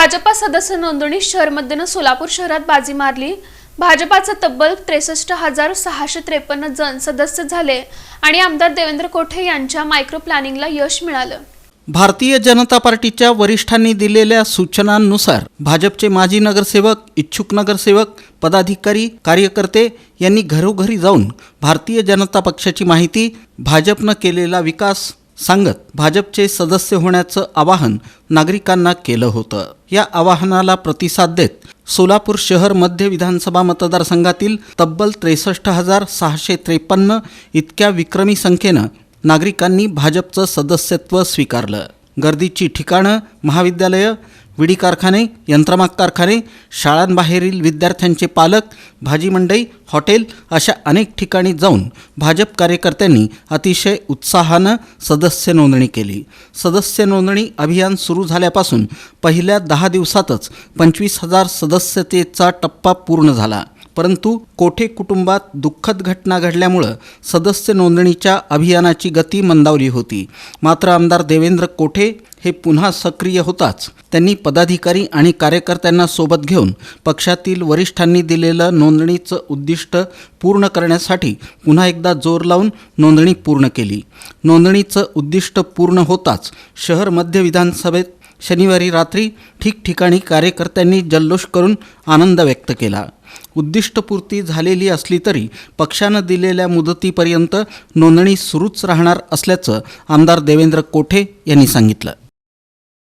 भाजपा सदस्य नोंदणी शहरमध्येनं सोलापूर शहरात बाजी मारली. भाजपाचं तब्बल त्रेसष्ट हजार सहाशे त्रेपन्न जण सदस्य झाले आणि आमदार देवेंद्र कोठे यांच्या मायक्रो प्लॅनिंगला यश मिळालं. भारतीय जनता पार्टीच्या वरिष्ठांनी दिलेल्या सूचनांनुसार भाजपचे माजी नगरसेवक इच्छुक नगरसेवक पदाधिकारी कार्यकर्ते यांनी घरोघरी जाऊन भारतीय जनता पक्षाची माहिती भाजपनं केलेला विकास सांगत भाजपचे सदस्य होण्याचं आवाहन नागरिकांना केलं होतं. या आवाहनाला प्रतिसाद देत सोलापूर शहर मध्य विधानसभा मतदारसंघातील तब्बल त्रेसष्ट हजार सहाशे त्रेपन्न इतक्या विक्रमी संख्येनं नागरिकांनी भाजपचं सदस्यत्व स्वीकारलं. गर्दीची ठिकाणं महाविद्यालयं विडी कारखाने यंत्रमाग कारखाने शाळांबाहेरील विद्यार्थ्यांचे पालक भाजी मंडई हॉटेल अशा अनेक ठिकाणी जाऊन भाजप कार्यकर्त्यांनी अतिशय उत्साहानं सदस्य नोंदणी केली. सदस्य नोंदणी अभियान सुरू झाल्यापासून पहिल्या दहा दिवसातच पंचवीस हजार सदस्यतेचा टप्पा पूर्ण झाला. परंतु कोठे कुटुंबात दुःखद घटना घडल्यामुळं सदस्य नोंदणीच्या अभियानाची गती मंदावली होती. मात्र आमदार देवेंद्र कोठे हे पुन्हा सक्रिय होताच. त्यांनी पदाधिकारी आणि कार्यकर्त्यांना सोबत घेऊन पक्षातील वरिष्ठांनी दिलेलं नोंदणीचं उद्दिष्ट पूर्ण करण्यासाठी पुन्हा एकदा जोर लावून नोंदणी पूर्ण केली. नोंदणीचं उद्दिष्ट पूर्ण होताच शहर मध्य विधानसभेत शनिवारी रात्री ठिकठिकाणी कार्यकर्त्यांनी जल्लोष करून आनंद व्यक्त केला. उद्दिष्टपूर्ती झालेली असली तरी पक्षानं दिलेल्या मुदतीपर्यंत नोंदणी सुरूच राहणार असल्याचं आमदार देवेंद्र कोठे यांनी सांगितलं.